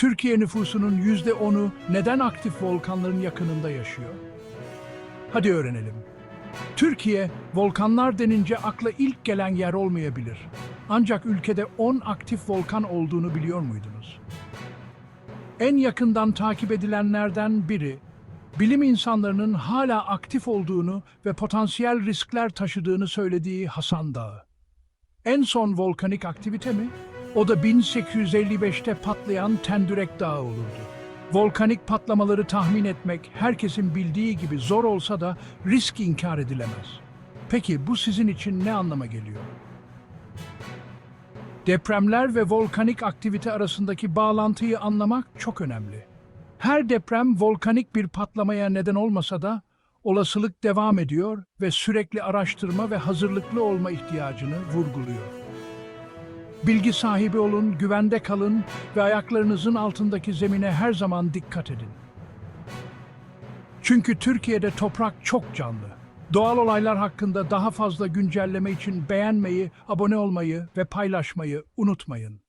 Türkiye nüfusunun yüzde onu neden aktif volkanların yakınında yaşıyor? Hadi öğrenelim. Türkiye, volkanlar denince akla ilk gelen yer olmayabilir. Ancak ülkede 10 aktif volkan olduğunu biliyor muydunuz? En yakından takip edilenlerden biri, bilim insanlarının hala aktif olduğunu ve potansiyel riskler taşıdığını söylediği Hasan Dağı. En son volkanik aktivite mi? O da 1855'te patlayan Tendürek Dağı olurdu. Volkanik patlamaları tahmin etmek herkesin bildiği gibi zor olsa da risk inkar edilemez. Peki bu sizin için ne anlama geliyor? Depremler ve volkanik aktivite arasındaki bağlantıyı anlamak çok önemli. Her deprem volkanik bir patlamaya neden olmasa da olasılık devam ediyor ve sürekli araştırma ve hazırlıklı olma ihtiyacını vurguluyor. Bilgi sahibi olun, güvende kalın ve ayaklarınızın altındaki zemine her zaman dikkat edin. Çünkü Türkiye'de toprak çok canlı. Doğal olaylar hakkında daha fazla güncelleme için beğenmeyi, abone olmayı ve paylaşmayı unutmayın.